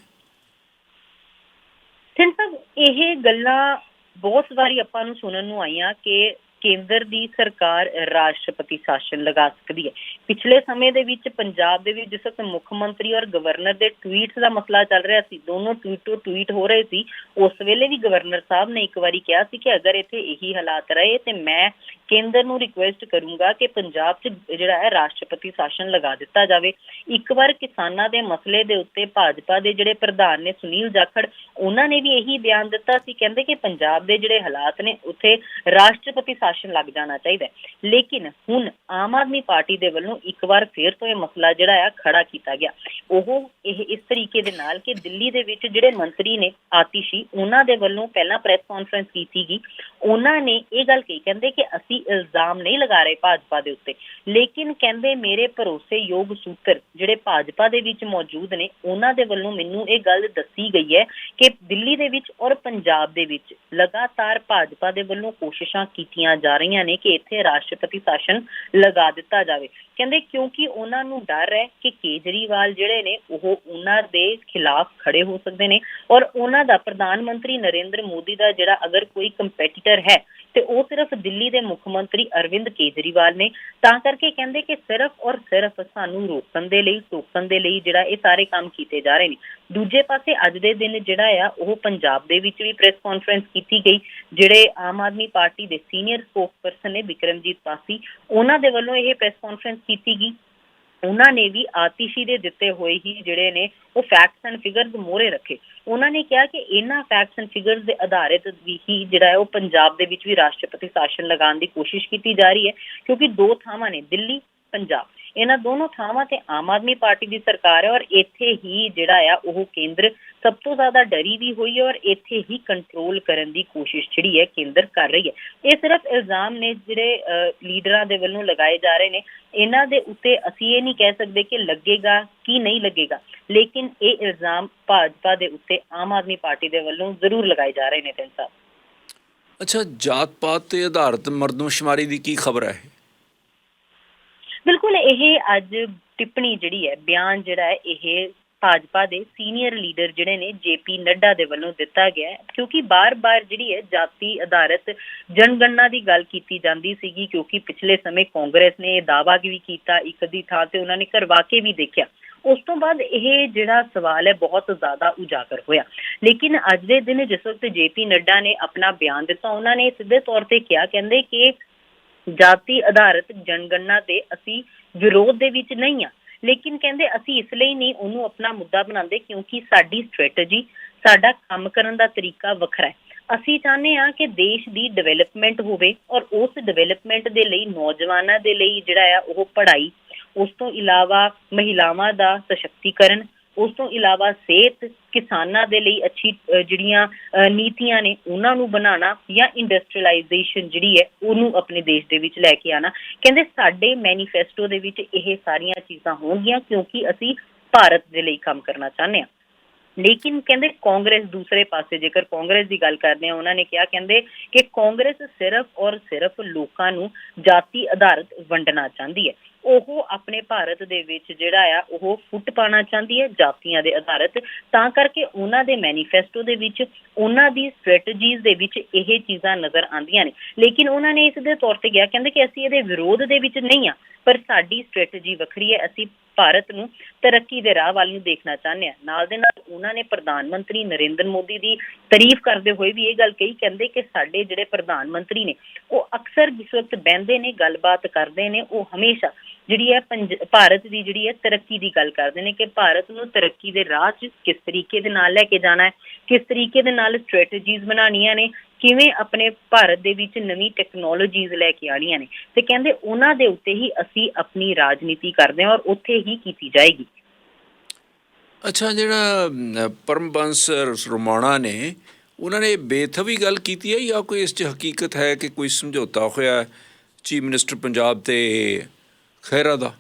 ਸਿੰਘ ਸਾਹਿਬ, ਇਹ ਗੱਲਾਂ ਬਹੁਤ ਵਾਰੀ ਆਪਾਂ ਨੂੰ ਸੁਣਨ ਨੂੰ ਆਈਆਂ ਕਿ ਕੇਂਦਰ ਦੀ ਸਰਕਾਰ ਰਾਸ਼ਟਰਪਤੀ ਸ਼ਾਸਨ ਲਗਾ ਸਕਦੀ ਹੈ। ਪਿਛਲੇ ਸਮੇਂ ਦੇ ਵਿੱਚ ਪੰਜਾਬ ਦੇ ਵਿੱਚ ਜਿਸ ਵਕਤ ਮੁੱਖ ਮੰਤਰੀ ਔਰ ਗਵਰਨਰ ਦੇ ਟਵੀਟਸ ਦਾ ਮਸਲਾ ਚੱਲ ਰਿਹਾ ਸੀ, ਦੋਨੋਂ ਟਵੀਟ ਟਵੀਟ ਹੋ ਰਹੇ ਸੀ, ਉਸ ਵੇਲੇ ਵੀ ਗਵਰਨਰ ਸਾਹਿਬ ਨੇ ਇੱਕ ਵਾਰੀ ਕਿਹਾ ਸੀ ਕਿ ਅਗਰ ਇੱਥੇ ਇਹੀ ਹਾਲਾਤ ਰਹੇ ਤੇ ਮੈਂ ਕੇਂਦਰ ਨੂੰ ਰਿਕੁਐਸਟ ਕਰੂੰਗਾ ਕਿ ਪੰਜਾਬ 'ਚ ਜਿਹੜਾ ਹੈ ਰਾਸ਼ਟਰਪਤੀ ਸ਼ਾਸਨ ਲਗਾ ਦਿੱਤਾ ਜਾਵੇ। ਇੱਕ ਵਾਰ ਕਿਸਾਨਾਂ ਦੇ ਮਸਲੇ ਦੇ ਉੱਤੇ ਭਾਜਪਾ ਦੇ ਜਿਹੜੇ ਪ੍ਰਧਾਨ ਨੇ ਸੁਨੀਲ ਜਾਖੜ, ਉਹਨਾਂ ਨੇ ਵੀ ਇਹੀ ਬਿਆਨ ਦਿੱਤਾ ਸੀ, ਕਹਿੰਦੇ ਕਿ ਪੰਜਾਬ ਦੇ ਜਿਹੜੇ ਹਾਲਾਤ ਨੇ, ਉੱਥੇ ਰਾਸ਼ਟਰਪਤੀ ਸ਼ਾਸਨ ਲੱਗ ਜਾਣਾ ਚਾਹੀਦਾ ਹੈ। ਲੇਕਿਨ ਹੁਣ ਆਮ ਆਦਮੀ ਪਾਰਟੀ ਦੇ ਵੱਲੋਂ ਇੱਕ ਵਾਰ ਫੇਰ ਤੋਂ ਇਹ ਮਸਲਾ ਜਿਹੜਾ ਆ ਖੜਾ ਕੀਤਾ ਗਿਆ। ਉਹ ਇਹ ਇਸ ਤਰੀਕੇ ਦੇ ਨਾਲ ਕਿ ਦਿੱਲੀ ਦੇ ਵਿੱਚ ਜਿਹੜੇ ਮੰਤਰੀ ਨੇ ਆਤਿਸ਼ੀ, ਉਹਨਾਂ ਦੇ ਵੱਲੋਂ ਪਹਿਲਾਂ ਪ੍ਰੈਸ ਕਾਨਫਰੰਸ ਕੀਤੀ ਗਈ। ਉਹਨਾਂ ਨੇ ਇਹ ਗੱਲ ਕਹੀ, ਕਹਿੰਦੇ ਕਿ ਅਸੀਂ ਅਸੀਂ ਇਲਜ਼ਾਮ ਨਹੀਂ ਲਗਾ ਰਹੇ ਭਾਜਪਾ ਦੇ ਉੱਤੇ। ਲੇਕਿਨ ਕਹਿੰਦੇ ਮੇਰੇ ਭਰੋਸੇਯੋਗ ਸੂਤਰ ਜਿਹੜੇ ਭਾਜਪਾ ਦੇ ਵਿੱਚ ਮੌਜੂਦ ਨੇ, ਉਹਨਾਂ ਦੇ ਵੱਲੋਂ ਮੈਨੂੰ ਇਹ ਗੱਲ ਦੱਸੀ ਗਈ ਹੈ ਕਿ ਦਿੱਲੀ ਦੇ ਵਿੱਚ ਔਰ ਪੰਜਾਬ ਦੇ ਵਿੱਚ ਲਗਾਤਾਰ ਭਾਜਪਾ ਦੇ ਵੱਲੋਂ ਕੋਸ਼ਿਸ਼ਾਂ ਕੀਤੀਆਂ ਜਾ ਰਹੀਆਂ ਨੇ ਕਿ ਇੱਥੇ ਰਾਸ਼ਟਰਪਤੀ ਸ਼ਾਸਨ ਲਗਾ ਦਿੱਤਾ ਜਾਵੇ। ਕਹਿੰਦੇ ਕਿਉਂਕਿ ਉਹਨਾਂ ਨੂੰ ਡਰ ਹੈ ਕਿ ਕੇਜਰੀਵਾਲ ਜਿਹੜੇ ਨੇ, ਉਹ ਉਹਨਾਂ ਦੇ ਖਿਲਾਫ ਖੜੇ ਹੋ ਸਕਦੇ ਨੇ ਔਰ ਉਹਨਾਂ ਦਾ ਪ੍ਰਧਾਨ ਮੰਤਰੀ ਨਰਿੰਦਰ ਮੋਦੀ ਦਾ ਜਿਹੜਾ ਅਗਰ ਕੋਈ ਕੰਪੈਟੀਟਰ ਹੈ ਤੇ ਉਹ ਸਿਰਫ ਦਿੱਲੀ ਦੇ ਮੁੱਖ ਮੰਤਰੀ ਅਰਵਿੰਦ ਕੇਜਰੀਵਾਲ ਨੇ। ਤਾਂ ਕਰਕੇ ਕਹਿੰਦੇ ਕਿ ਸਿਰਫ ਔਰ ਸਿਰਫ ਸਾਨੂੰ ਰੋਕਣ ਦੇ ਲਈ, ਟੋਕਣ ਦੇ ਲਈ ਜਿਹੜਾ ਇਹ ਸਾਰੇ ਕੰਮ ਕੀਤੇ ਜਾ ਰਹੇ ਨੇ। ਦੂਜੇ ਪਾਸੇ ਅੱਜ ਦੇ ਦਿਨ ਜਿਹੜਾ ਆ, ਉਹ ਪੰਜਾਬ ਦੇ ਵਿੱਚ ਵੀ ਪ੍ਰੈਸ ਕਾਨਫਰੰਸ ਕੀਤੀ ਗਈ, ਜਿਹੜੇ ਆਮ ਆਦਮੀ ਪਾਰਟੀ ਦੇ ਸੀਨੀਅਰ ਸਪੋਕਸਪਰਸਨ ਨੇ ਵਿਕਰਮਜੀਤ ਪਾਸੀ ਉਹਨਾਂ ਦੇ ਵੱਲੋਂ ਇਹ ਪ੍ਰੈਸ ਕਾਨਫਰੰਸ ਕੀਤੀ ਗਈ। ਉਹਨਾਂ ਨੇ ਵੀ ਆਤਿਸ਼ੀ ਦੇ ਦਿੱਤੇ ਹੋਏ ਹੀ ਜਿਹੜੇ ਨੇ ਉਹ ਫੈਕਟਸ ਐਂਡ ਫਿਗਰਸ ਮੋਰੇ ਰੱਖੇ। ਉਹਨਾਂ ਨੇ ਕਿਹਾ ਕਿ ਇਹਨਾਂ ਫੈਕਟਸ ਐਂਡ ਫਿਗਰਸ ਦੇ ਆਧਾਰਿਤ ਵੀ ਹੀ ਜਿਹੜਾ ਹੈ ਉਹ ਪੰਜਾਬ ਦੇ ਵਿੱਚ ਵੀ ਰਾਸ਼ਟਰਪਤੀ ਸ਼ਾਸਨ ਲਗਾਉਣ ਦੀ ਕੋਸ਼ਿਸ਼ ਕੀਤੀ ਜਾ ਰਹੀ ਹੈ, ਕਿਉਂਕਿ ਦੋ ਥਾਵਾਂ ਨੇ, ਦਿੱਲੀ, ਪੰਜਾਬ। ਇਹਨਾਂ ਦੋਨੋਂ ਥਾਵਾਂ ਤੇ ਆਮ ਆਦਮੀ ਪਾਰਟੀ ਦੀ ਸਰਕਾਰ ਹੈ ਔਰ ਇੱਥੇ ਹੀ ਜਿਹੜਾ ਆ ਉਹ ਕੇਂਦਰ ਸਭ ਤੋਂ ਜ਼ਿਆਦਾ ਡਰੀ ਵੀ ਹੋਈ ਹੈ ਔਰ ਇੱਥੇ ਹੀ ਕੰਟਰੋਲ ਕਰਨ ਦੀ ਕੋਸ਼ਿਸ਼ ਜਿਹੜੀ ਹੈ ਕੇਂਦਰ ਕਰ ਰਹੀ ਹੈ। ਇਹ ਸਿਰਫ ਇਲਜ਼ਾਮ ਨੇ ਜਿਹੜੇ ਲੀਡਰਾਂ ਦੇ ਵੱਲੋਂ ਲਗਾਏ ਜਾ ਰਹੇ ਨੇ। ਇਹਨਾਂ ਦੇ ਉੱਤੇ ਅਸੀਂ ਇਹ ਨਹੀਂ ਕਹਿ ਸਕਦੇ ਕਿ ਲੱਗੇਗਾ ਕੀ ਨਹੀਂ ਲੱਗੇਗਾ। ਲੇਕਿਨ ਇਹ ਇਲਜ਼ਾਮ ਭਾਜਪਾ ਦੇ ਉੱਤੇ ਆਮ ਆਦਮੀ ਪਾਰਟੀ ਦੇ ਵੱਲੋਂ ਜ਼ਰੂਰ ਲਗਾਏ ਜਾ ਰਹੇ ਨੇ ਤਿੰਨ ਸਾਹਿਬ ਅੱਛਾ ਜਾਤ ਪਾਤ ਤੇ ਆਧਾਰਿਤ ਮਰਦਮਸ਼ੁਮਾਰੀ ਦੀ ਕੀ ਖਬਰ ਹੈ ਬਿਲਕੁਲ ਇਹ ਅੱਜ ਟਿੱਪਣੀ ਜਿਹੜੀ ਹੈ ਬਿਆਨ ਜਿਹੜਾ ਹੈ ਇਹ ਭਾਜਪਾ ਦੇ ਸੀਨੀਅਰ ਲੀਡਰ ਜਿਹੜੇ ਨੇ ਜੇਪੀ ਨੱਡਾ ਦੇ ਵੱਲੋਂ ਦਿੱਤਾ ਗਿਆ ਹੈ, ਕਿਉਂਕਿ ਬਾਰ-ਬਾਰ ਜਿਹੜੀ ਹੈ ਜਾਤੀ ਆਧਾਰਿਤ ਜਨਗਣਨਾ ਦੀ ਗੱਲ ਕੀਤੀ ਜਾਂਦੀ ਸੀਗੀ, ਕਿਉਂਕਿ ਪਿਛਲੇ ਸਮੇਂ ਕਾਂਗਰਸ ਨੇ ਇਹ ਦਾਅਵਾ ਵੀ ਕੀਤਾ ਇੱਕ ਦੀ ਥਾਂ ਤੇ ਉਹਨਾਂ ਨੇ ਕਰਵਾ ਕੇ ਵੀ ਦੇਖਿਆ। ਉਸ ਤੋਂ ਬਾਅਦ ਇਹ ਜਿਹੜਾ ਸਵਾਲ ਹੈ ਬਹੁਤ ਜ਼ਿਆਦਾ ਉਜਾਗਰ ਹੋਇਆ। ਲੇਕਿਨ ਅੱਜ ਦੇ ਦਿਨ ਜਿਸ ਵਕਤ ਜੇਪੀ ਨੱਡਾ ਨੇ ਆਪਣਾ ਬਿਆਨ ਦਿੱਤਾ, ਉਹਨਾਂ ਨੇ ਸਿੱਧੇ ਤੌਰ ਤੇ ਕਿਹਾ, ਕਹਿੰਦੇ ਕਿ ਜਾਤੀ ਆਧਾਰਿਤ ਜਨਗਣਨਾ ਦੇ ਅਸੀਂ ਵਿਰੋਧ ਦੇ ਵਿੱਚ ਨਹੀਂ ਆ ਲੇਕਿਨ ਕਹਿੰਦੇ ਅਸੀਂ ਇਸ ਲਈ ਨਹੀਂ ਉਹਨੂੰ ਆਪਣਾ ਮੁੱਦਾ ਬਣਾਉਂਦੇ ਕਿਉਂਕਿ ਸਾਡੀ ਸਟ੍ਰੈਟਜੀ ਸਾਡਾ ਕੰਮ ਕਰਨ ਦਾ ਤਰੀਕਾ ਵੱਖਰਾ ਹੈ। ਅਸੀਂ ਚਾਹੁੰਦੇ ਹਾਂ ਕਿ ਦੇਸ਼ ਦੀ ਡਿਵੈਲਪਮੈਂਟ ਹੋਵੇ ਔਰ ਉਸ ਡਿਵੈਲਪਮੈਂਟ ਦੇ ਲਈ, ਨੌਜਵਾਨਾਂ ਦੇ ਲਈ ਜਿਹੜਾ ਆ ਉਹ ਪੜ੍ਹਾਈ, ਉਸ ਤੋਂ ਇਲਾਵਾ ਮਹਿਲਾਵਾਂ ਦਾ ਸਸ਼ਕਤੀਕਰਨ ਉਸ ਤੋਂ ਇਲਾਵਾ ਸਿਹਤ ਕਿਸਾਨਾਂ ਦੇ ਲਈ ਅੱਛੀ ਜਿਹੜੀਆਂ ਨੀਤੀਆਂ ਨੇ, ਉਹਨਾਂ ਨੂੰ ਬਣਾਉਣਾ ਜਾਂ ਇੰਡਸਟਰੀਅਲਾਈਜੇਸ਼ਨ ਜਿਹੜੀ ਹੈ, ਉਹਨੂੰ ਆਪਣੇ ਦੇਸ਼ ਦੇ ਵਿੱਚ ਲੈ ਕੇ ਆਣਾ ਕਹਿੰਦੇ ਸਾਡੇ ਮੈਨੀਫੈਸਟੋ ਦੇ ਵਿੱਚ ਇਹ ਸਾਰੀਆਂ ਚੀਜ਼ਾਂ ਹੋਣਗੀਆਂ ਕਿਉਂਕਿ ਅਸੀਂ ਭਾਰਤ ਦੇ ਲਈ ਕੰਮ ਕਰਨਾ ਚਾਹੁੰਦੇ ਹਾਂ। ਲੇਕਿਨ ਕਹਿੰਦੇ ਕਾਂਗਰਸ ਦੂਸਰੇ ਪਾਸੇ, ਜੇਕਰ ਕਾਂਗਰਸ ਦੀ ਗੱਲ ਕਰਦੇ ਆ ਉਹਨਾਂ ਨੇ ਕਿਹਾ, ਕਹਿੰਦੇ ਕਿ ਕਾਂਗਰਸ ਸਿਰਫ ਔਰ ਸਿਰਫ ਲੋਕਾਂ ਨੂੰ ਜਾਤੀ ਆਧਾਰਿਤ ਵੰਡਣਾ ਚਾਹੁੰਦੀ ਹੈ। ਉਹ ਆਪਣੇ ਭਾਰਤ ਦੇ ਵਿੱਚ ਜਿਹੜਾ ਆ, ਉਹ ਫੁੱਟ ਪਾਉਣਾ ਚਾਹੁੰਦੀ ਹੈ ਜਾਤੀਆਂ ਦੇ ਆਧਾਰਿਤ। ਤਾਂ ਕਰਕੇ ਉਹਨਾਂ ਦੇ ਮੈਨੀਫੈਸਟੋ ਦੇ ਵਿੱਚ, ਉਹਨਾਂ ਦੀ ਸਟ੍ਰੈਟਜੀਜ਼ ਦੇ ਵਿੱਚ ਇਹ ਚੀਜ਼ਾਂ ਨਜ਼ਰ ਆਉਂਦੀਆਂ ਨੇ। ਲੇਕਿਨ ਉਹਨਾਂ ਨੇ ਇਸ ਦੇ ਤੌਰ ਤੇ ਕਿਹਾ, ਕਹਿੰਦੇ ਕਿ ਅਸੀਂ ਇਹਦੇ ਵਿਰੋਧ ਦੇ ਵਿੱਚ ਨਹੀਂ ਆ ਪਰ ਸਾਡੀ ਸਟ੍ਰੈਟਜੀ ਵੱਖਰੀ ਹੈ। ਅਸੀਂ ਭਾਰਤ ਨੂੰ ਤਰੱਕੀ ਦੇ ਰਾਹ ਵੱਲ ਨੂੰ ਦੇਖਣਾ ਚਾਹੁੰਦੇ ਹਾਂ। ਨਾਲ ਦੇ ਨਾਲ ਉਹਨਾਂ ਨੇ ਪ੍ਰਧਾਨ ਮੰਤਰੀ ਨਰਿੰਦਰ ਮੋਦੀ ਦੀ ਤਾਰੀਫ ਕਰਦੇ ਹੋਏ ਵੀ ਇਹ ਗੱਲ ਕਹੀ, ਕਹਿੰਦੇ ਕਿ ਸਾਡੇ ਜਿਹੜੇ ਪ੍ਰਧਾਨ ਮੰਤਰੀ ਨੇ, ਉਹ ਅਕਸਰ ਜਿਸ ਵਕਤ ਬਹਿੰਦੇ ਨੇ, ਗੱਲਬਾਤ ਕਰਦੇ ਨੇ, ਉਹ ਹਮੇਸ਼ਾ ਜਿਹੜੀ ਹੈ ਪੰਜ- ਭਾਰਤ ਦੀ ਜਿਹੜੀ ਹੈ ਤਰੱਕੀ ਦੀ ਗੱਲ ਕਰਦੇ ਨੇ ਕਿ ਭਾਰਤ ਨੂੰ ਤਰੱਕੀ ਦੇ ਰਾਹ 'ਚ ਕਿਸ ਤਰੀਕੇ ਦੇ ਨਾਲ ਲੈ ਕੇ ਜਾਣਾ ਹੈ ਕਿਸ ਤਰੀਕੇ ਦੇ ਨਾਲ ਸਟ੍ਰੈਟਜੀਜ਼ ਬਣਾਉਣੀਆਂ ਨੇ ਕਿਵੇਂ ਆਪਣੇ ਭਾਰਤ ਦੇ ਵਿੱਚ ਨਵੀਂ ਟੈਕਨੋਲੋਜੀਜ਼ ਲੈ ਕੇ ਆਣੀਆਂ ਨੇ। ਤੇ ਕਹਿੰਦੇ ਉਹਨਾਂ ਦੇ ਉੱਤੇ ਹੀ ਅਸੀਂ ਆਪਣੀ ਰਾਜਨੀਤੀ ਕਰਦੇ ਹਾਂ ਔਰ ਉੱਥੇ ਹੀ ਕੀਤੀ ਜਾਏਗੀ। ਅੱਛਾ ਜਿਹੜਾ ਅਮ, ਪਰਮਬੰਸ ਰੋਮਾਣਾ ਨੇ ਉਹਨਾਂ ਨੇ ਬੇਥਵੀ ਗੱਲ ਕੀਤੀ ਹੈ ਜਾਂ ਕੋਈ ਇਸ 'ਚ ਹਕੀਕਤ ਹੈ ਕਿ ਕੋਈ ਸਮਝੌਤਾ ਹੋਇਆ ਚੀਫ ਮਿਨਿਸਟਰ ਪੰਜਾਬ ਤੇ ਖਹਿਰਾ ਦਾ?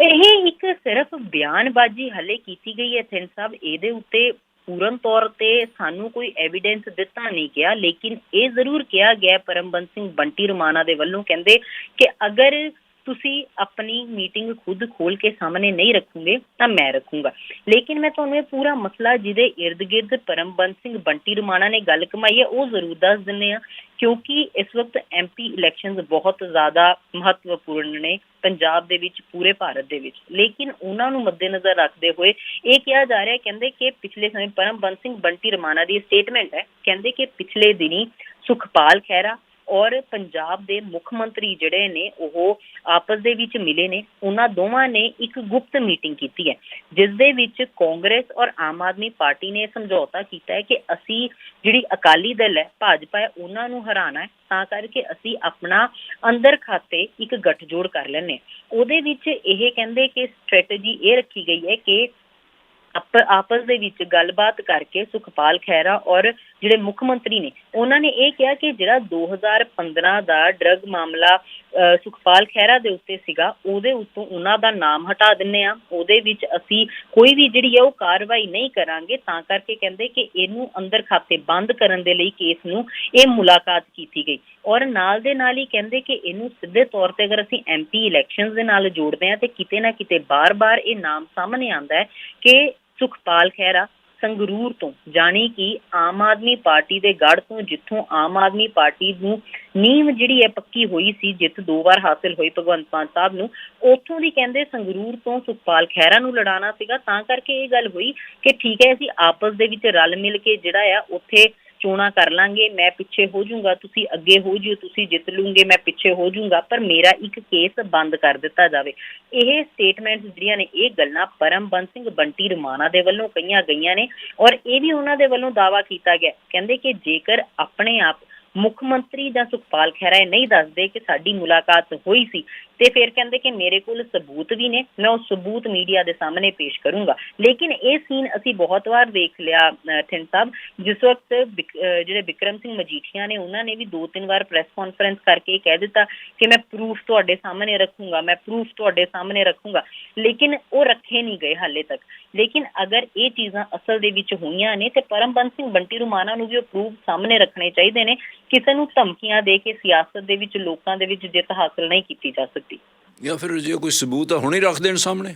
ਇਹ ਇੱਕ ਸਿਰਫ ਬਿਆਨਬਾਜ਼ੀ ਹਲੇ ਕੀਤੀ ਗਈ ਹੈ, ਥਿੰਨ ਸਾਹਿਬ। ਇਹਦੇ ਉੱਤੇ ਪੂਰਨ ਤੌਰ ਤੇ ਸਾਨੂੰ ਕੋਈ ਐਵੀਡੈਂਸ ਦਿੱਤਾ ਨਹੀਂ ਗਿਆ, ਲੇਕਿਨ ਇਹ ਜ਼ਰੂਰ ਕਿਹਾ ਗਿਆ, ਪਰਮਬੰਸ ਸਿੰਘ ਬੰਟੀ ਰਮਾਨਾ ਦੇ ਵੱਲੋਂ ਕਹਿੰਦੇ ਕਿ ਅਗਰ ਤੁਸੀਂ ਆਪਣੀ ਮੀਟਿੰਗ ਖੁਦ ਖੋਲ ਕੇ ਸਾਹਮਣੇ ਨਹੀਂ ਰੱਖੋਗੇ, ਤਾਂ ਮੈਂ ਰੱਖੂੰਗਾ। ਲੇਕਿਨ ਮੈਂ ਤੁਹਾਨੂੰ ਇਹ ਪੂਰਾ ਮਸਲਾ ਜਿਹਦੇ ird-gird ਪਰਮਬੰਸ ਸਿੰਘ ਬੰਟੀ ਰਮਾਨਾ ਨੇ ਗੱਲ ਕਮਾਈ ਹੈ, ਉਹ ਜ਼ਰੂਰ ਦੱਸ ਦਿੰਨੇ ਆ ਕਿਉਂਕਿ ਇਸ ਵਕਤ ਐਮਪੀ ਇਲੈਕਸ਼ਨਸ ਬਹੁਤ ਜ਼ਿਆਦਾ ਮਹੱਤਵਪੂਰਨ ਨੇ ਪੰਜਾਬ ਦੇ ਵਿੱਚ, ਪੂਰੇ ਭਾਰਤ ਦੇ ਵਿੱਚ। ਲੇਕਿਨ ਉਹਨਾਂ ਨੂੰ ਮੱਦੇਨਜ਼ਰ ਰੱਖਦੇ ਹੋਏ ਇਹ ਕਿਹਾ ਜਾ ਰਿਹਾ ਕਹਿੰਦੇ ਕਿ ਪਿਛਲੇ ਸਮੇਂ ਪਰਮਬੰਸ ਸਿੰਘ ਬੰਟੀ ਰਮਾਨਾ ਦੀ ਸਟੇਟਮੈਂਟ ਹੈ, ਕਹਿੰਦੇ ਕਿ ਪਿਛਲੇ ਦਿਨੀ ਸੁਖਪਾਲ ਖਹਿਰਾ ਔਰ ਪੰਜਾਬ ਦੇ ਮੁੱਖ ਮੰਤਰੀ ਜਿਹੜੇ ਨੇ, ਉਹ ਆਪਸ ਦੇ ਵਿੱਚ ਮਿਲੇ ਨੇ। ਉਹਨਾਂ ਦੋਵਾਂ ਨੇ ਇੱਕ ਗੁਪਤ ਮੀਟਿੰਗ ਕੀਤੀ ਹੈ, ਜਿਸ ਦੇ ਵਿੱਚ ਕਾਂਗਰਸ ਔਰ ਆਮ ਆਦਮੀ ਪਾਰਟੀ ਨੇ ਸਮਝੌਤਾ ਕੀਤਾ ਹੈ ਕਿ ਅਸੀਂ ਜਿਹੜੀ ਅਕਾਲੀ ਦਲ ਹੈ, ਭਾਜਪਾ ਹੈ, ਉਹਨਾਂ ਨੂੰ ਹਰਾਣਾ ਹੈ, ਤਾਂ ਕਰਕੇ ਅਸੀਂ ਆਪਣਾ ਅੰਦਰ ਖਾਤੇ ਇੱਕ ਗੱਠਜੋੜ ਕਰ ਲੈਣੇ ਉਹਦੇ ਵਿੱਚ ਇਹ ਕਹਿੰਦੇ ਕਿ ਸਟ੍ਰੈਟਜੀ ਇਹ ਰੱਖੀ ਗਈ ਹੈ ਕਿ ਆਪਸ ਦੇ ਵਿੱਚ ਗੱਲਬਾਤ ਕਰਕੇ ਸੁਖਪਾਲ ਖਹਿਰਾ ਔਰ ਜਿਹੜੇ ਮੁੱਖ ਮੰਤਰੀ ਨੇ, ਉਹਨਾਂ ਨੇ ਇਹ ਕਿਹਾ ਕਿ ਜਿਹੜਾ 2015 ਦਾ ਡਰਗ ਮਾਮਲਾ ਸੁਖਪਾਲ ਖਹਿਰਾ ਦੇ ਉੱਤੇ ਸੀਗਾ, ਉਹਦੇ ਉੱਤੋਂ ਉਹਨਾਂ ਦਾ ਨਾਮ ਹਟਾ ਦਿੰਨੇ ਆ। ਉਹਦੇ ਵਿੱਚ ਅਸੀਂ ਕੋਈ ਵੀ ਜਿਹੜੀ ਹੈ ਉਹ ਕਾਰਵਾਈ ਨਹੀਂ ਕਰਾਂਗੇ, ਤਾਂ ਕਰਕੇ ਕਹਿੰਦੇ ਕਿ ਇਹਨੂੰ ਅੰਦਰ ਖਾਤੇ ਬੰਦ ਕਰਨ ਦੇ ਲਈ ਕੇਸ ਨੂੰ ਇਹ ਮੁਲਾਕਾਤ ਕੀਤੀ ਗਈ। ਔਰ ਨਾਲ ਦੇ ਨਾਲ ਹੀ ਕਹਿੰਦੇ ਕਿ ਇਹਨੂੰ ਸਿੱਧੇ ਤੌਰ ਤੇ ਅਗਰ ਅਸੀਂ ਐਮਪੀ ਇਲੈਕਸ਼ਨਸ ਦੇ ਨਾਲ ਜੋੜਦੇ ਹਾਂ ਤੇ ਕਿਤੇ ਨਾ ਕਿਤੇ ਬਾਰ-ਬਾਰ ਇਹ ਨਾਮ ਸਾਹਮਣੇ ਆਉਂਦਾ ਹੈ ਕਿ ਸੁਖਪਾਲ ਖਹਿਰਾ ਸੰਗਰੂਰ ਤੋਂ, ਜਾਣੀ ਕਿ ਆਮ ਆਦਮੀ ਪਾਰਟੀ ਦੇ ਗੜ ਤੋਂ, ਜਿੱਥੋਂ ਆਮ ਆਦਮੀ ਪਾਰਟੀ ਨੂੰ ਨੀਂਵ ਜਿਹੜੀ ਹੈ ਪੱਕੀ ਹੋਈ ਸੀ, ਜਿੱਤ ਦੋ ਵਾਰ ਹਾਸਲ ਹੋਈ ਭਗਵੰਤ ਮਾਨ ਸਾਹਿਬ ਨੂੰ, ਉੱਥੋਂ ਦੀ ਕਹਿੰਦੇ ਸੰਗਰੂਰ ਤੋਂ ਸੁਖਪਾਲ ਖਹਿਰਾ ਨੂੰ ਲੜਾਉਣਾ ਸੀਗਾ। ਤਾਂ ਕਰਕੇ ਇਹ ਗੱਲ ਹੋਈ ਕਿ ਠੀਕ ਹੈ, ਅਸੀਂ ਆਪਸ ਦੇ ਵਿੱਚ ਰਲ ਮਿਲ ਕੇ ਜਿਹੜਾ ਆ, ਉੱਥੇ ਚੋਣਾਂ ਕਰ ਲਾਂਗੇ, ਮੈਂ ਪਿੱਛੇ ਹੋ ਜਾਊਂਗਾ, ਤੁਸੀਂ ਅੱਗੇ ਹੋ ਜਿਓ, ਤੁਸੀਂ ਜਿੱਤ ਲੂਗੇ, ਮੈਂ ਪਿੱਛੇ ਹੋ ਜਾਊਂਗਾ, ਪਰ ਮੇਰਾ ਇੱਕ ਕੇਸ ਬੰਦ ਕਰ ਦਿੱਤਾ ਜਾਵੇ। ਇਹ ਸਟੇਟਮੈਂਟ ਜਿਹੜੀਆਂ ਨੇ, ਇਹ ਗੱਲਾਂ ਪਰਮਬੰਸ ਸਿੰਘ ਬੰਟੀ ਰਮਾਣਾ ਦੇ ਵੱਲੋਂ ਕਹੀਆਂ ਗਈਆਂ ਨੇ ਔਰ ਇਹ ਵੀ ਉਹਨਾਂ ਦੇ ਵੱਲੋਂ ਦਾਵਾ ਕੀਤਾ ਗਿਆ। ਕਹਿੰਦੇ ਕਿ ਜੇਕਰ ਆਪਣੇ ਆਪ ਮੁੱਖ ਮੰਤਰੀ ਜਾਂ ਸੁਖਪਾਲ ਖਹਿਰਾ ਇਹ ਨਹੀਂ ਦੱਸਦੇ ਕਿ ਸਾਡੀ ਮੁਲਾਕਾਤ ਹੋਈ ਸੀ ਤੇ ਫਿਰ ਕਹਿੰਦੇ ਕਿ ਮੇਰੇ ਕੋਲ ਸਬੂਤ ਵੀ ਨੇ ਮੈਂ ਉਹ ਸਬੂਤ ਮੀਡੀਆ ਦੇ ਸਾਹਮਣੇ ਪੇਸ਼ ਕਰੂੰਗਾ। ਲੇਕਿਨ ਇਹ ਸੀਨ ਅਸੀਂ ਬਹੁਤ ਵਾਰ ਦੇਖ ਲਿਆ ਅ, ਸਾਹਿਬ ਜਿਸ ਵਕਤ ਜਿਹੜੇ ਵਿਕਰਮ ਸਿੰਘ ਮਜੀਠੀਆ ਨੇ ਉਹਨਾਂ ਨੇ ਵੀ ਦੋ ਤਿੰਨ ਵਾਰ ਪ੍ਰੈਸ ਕਾਨਫਰੰਸ ਕਰਕੇ ਕਹਿ ਦਿੱਤਾ ਕਿ ਮੈਂ ਪ੍ਰੂਫ ਤੁਹਾਡੇ ਸਾਹਮਣੇ ਰੱਖੂੰਗਾ ਮੈਂ ਪ੍ਰੂਫ ਤੁਹਾਡੇ ਸਾਹਮਣੇ ਰੱਖੂੰਗਾ। ਲੇਕਿਨ ਉਹ ਰੱਖੇ ਨਹੀਂ ਗਏ ਹਾਲੇ ਤੱਕ। ਲੇਕਿਨ ਅਗਰ ਇਹ ਚੀਜ਼ਾਂ ਅਸਲ ਦੇ ਵਿੱਚ ਹੋਈਆਂ ਨੇ ਤੇ ਪਰਮਬੰਸ ਸਿੰਘ ਬੰਟੀ ਰੁਮਾਨਾ ਨੂੰ ਵੀ ਉਹ ਪ੍ਰੂਫ ਸਾਹਮਣੇ ਰੱਖਣੇ ਚਾਹੀਦੇ ਨੇ ਕਿਸੇ ਨੂੰ ਧਮਕੀਆਂ ਦੇ ਕੇ ਸਿਆਸਤ ਦੇ ਵਿੱਚ ਲੋਕਾਂ ਦੇ ਵਿੱਚ ਜਿੱਤ ਹਾਸਲ ਨਹੀਂ ਕੀਤੀ ਜਾ ਸਕਦੀ। ਜਾਂ ਫਿਰ ਜੇ ਕੋਈ ਸਬੂਤ ਆ ਹੁਣੇ ਰੱਖ ਦੇਣ ਸਾਹਮਣੇ।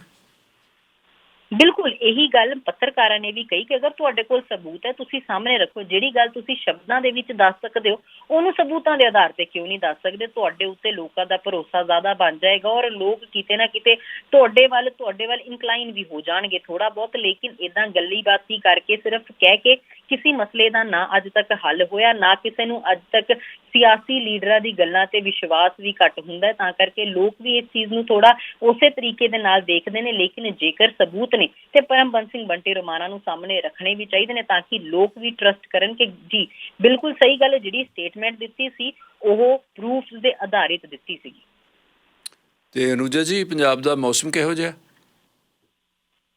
ਬਿਲਕੁਲ ਇਹੀ ਗੱਲ ਪੱਤਰਕਾਰਾਂ ਨੇ ਵੀ ਕਹੀ ਕਿ ਅਗਰ ਤੁਹਾਡੇ ਕੋਲ ਸਬੂਤ ਹੈ ਤੁਸੀਂ ਸਾਹਮਣੇ ਰੱਖੋ। ਜਿਹੜੀ ਗੱਲ ਤੁਸੀਂ ਸ਼ਬਦਾਂ ਦੇ ਵਿੱਚ ਦੱਸ ਸਕਦੇ ਹੋ ਉਹਨੂੰ ਸਬੂਤਾਂ ਦੇ ਆਧਾਰ ਤੇ ਕਿਉਂ ਨਹੀਂ ਦੱਸ ਸਕਦੇ? ਤੁਹਾਡੇ ਉੱਤੇ ਲੋਕਾਂ ਦਾ ਭਰੋਸਾ ਜ਼ਿਆਦਾ ਬਣ ਜਾਏਗਾ ਔਰ ਲੋਕ ਕਿਤੇ ਨਾ ਕਿਤੇ ਤੁਹਾਡੇ ਵੱਲ ਤੁਹਾਡੇ ਵੱਲ ਇਨਕਲਾਈਨ ਵੀ ਹੋ ਜਾਣਗੇ ਥੋੜਾ ਬਹੁਤ। ਲੇਕਿਨ ਇਦਾਂ ਗੱਲੀ ਬਾਤੀ ਕਰਕੇ ਸਿਰਫ ਕਹਿ ਕੇ ਕਿਸੇ ਮਸਲੇ ਦਾ ਨਾ ਅੱਜ ਤੱਕ ਹੱਲ ਹੋਇਆ ਨਾ ਕਿਸੇ ਨੂੰ ਅੱਜ ਤੱਕ ਸਿਆਸੀ ਲੀਡਰਾਂ ਦੀ ਗੱਲਾਂ ਤੇ ਵਿਸ਼ਵਾਸ ਵੀ ਘੱਟ ਹੁੰਦਾ। ਹੈ, ਤਾਂ ਕਰਕੇ ਲੋਕ ਵੀ ਇਸ ਚੀਜ਼ ਨੂੰ ਥੋੜਾ ਉਸੇ ਤਰੀਕੇ ਦੇ ਨਾਲ ਦੇਖਦੇ ਨੇ ਲੇਕਿਨ ਜੇਕਰ ਸਬੂਤ ਨੇ ਤੇ ਪਰਮਬੰਸ ਸਿੰਘ ਬੰਟੀ ਰੋਮਾਨਾ ਨੂੰ ਸਾਹਮਣੇ ਰੱਖਣੇ ਵੀ ਚਾਹੀਦੇ ਨੇ ਤਾਂ ਕਿ ਲੋਕ ਵੀ ਟਰਸਟ ਕਰਨ ਕਿ ਜੀ ਬਿਲਕੁਲ ਸਹੀ ਗੱਲ ਹੈ ਜਿਹੜੀ ਸਟੇਟਮੈਂਟ ਦਿੱਤੀ ਸੀ ਉਹ ਪ੍ਰੂਫ ਦੇ ਆਧਾਰਿਤ ਦਿੱਤੀ ਸੀਗੀ। ਤੇ ਅਨੁਜਾ ਜੀ ਪੰਜਾਬ ਦਾ ਮੌਸਮ ਕਿਹੋ ਜਿਹਾ?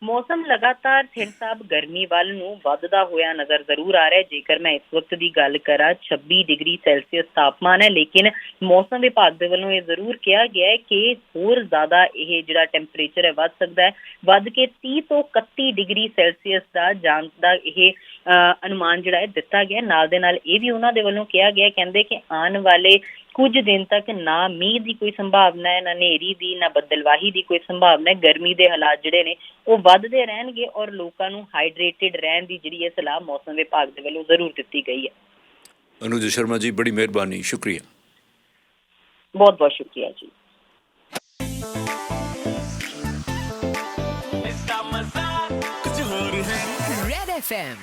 ਮੌਸਮ ਲਗਾਤਾਰ ਸਾਹਿਬ ਗਰਮੀ ਵੱਲ ਨੂੰ ਵੱਧਦਾ ਹੋਇਆ ਨਜ਼ਰ ਜ਼ਰੂਰ ਆ ਰਿਹਾ ਹੈ। ਜੇਕਰ ਮੈਂ ਇਸ ਵਕਤ ਦੀ ਗੱਲ ਕਰਾਂ 26 ਡਿਗਰੀ ਸੈਲਸੀਅਸ ਤਾਪਮਾਨ ਹੈ ਲੇਕਿਨ ਮੌਸਮ ਵਿਭਾਗ ਦੇ ਵੱਲੋਂ ਇਹ ਜ਼ਰੂਰ ਕਿਹਾ ਗਿਆ ਹੈ ਕਿ ਹੋਰ ਜ਼ਿਆਦਾ ਇਹ ਜਿਹੜਾ ਟੈਂਪਰੇਚਰ ਹੈ ਵੱਧ ਸਕਦਾ ਹੈ। ਵੱਧ ਕੇ 30 ਤੋਂ 31 ਡਿਗਰੀ ਸੈਲਸੀਅਸ ਦਾ ਜਾਣ ਦਾ ਇਹ ਅ, ਅਨੁਮਾਨ ਜਿਹੜਾ ਹੈ ਦਿੱਤਾ ਗਿਆ ਨਾਲ ਦੇ ਨਾਲ ਇਹ ਵੀ ਉਹਨਾਂ ਦੇ ਵੱਲੋਂ ਕਿਹਾ ਗਿਆ ਕਹਿੰਦੇ ਕਿ ਆਉਣ ਵਾਲੇ ਕੁਝ ਦਿਨ ਤੱਕ ਨਾ ਮੀਂਹ ਦੀ ਕੋਈ ਸੰਭਾਵਨਾ ਹੈ ਨਾ ਹਨੇਰੀ ਦੀ ਨਾ ਬੱਦਲਵਾਹੀ ਦੀ ਕੋਈ ਸੰਭਾਵਨਾ ਹੈ। ਗਰਮੀ ਦੇ ਹਾਲਾਤ ਜਿਹੜੇ ਨੇ ਉਹ ਵੱਧਦੇ ਰਹਿਣਗੇ ਔਰ ਲੋਕਾਂ ਨੂੰ ਹਾਈਡਰੇਟਿਡ ਰਹਿਣ ਦੀ ਜਿਹੜੀ ਹੈ ਸਲਾਹ ਮੌਸਮ ਵਿਭਾਗ ਦੇ ਵੱਲੋਂ ਜ਼ਰੂਰ ਦਿੱਤੀ ਗਈ ਹੈ। ਅਨੁਜ ਸ਼ਰਮਾ ਜੀ ਬੜੀ ਮਿਹਰਬਾਨੀ ਸ਼ੁਕਰੀਆ। ਬਹੁਤ ਬਹੁਤ ਸ਼ੁਕਰੀਆ ਜੀ। Red FM.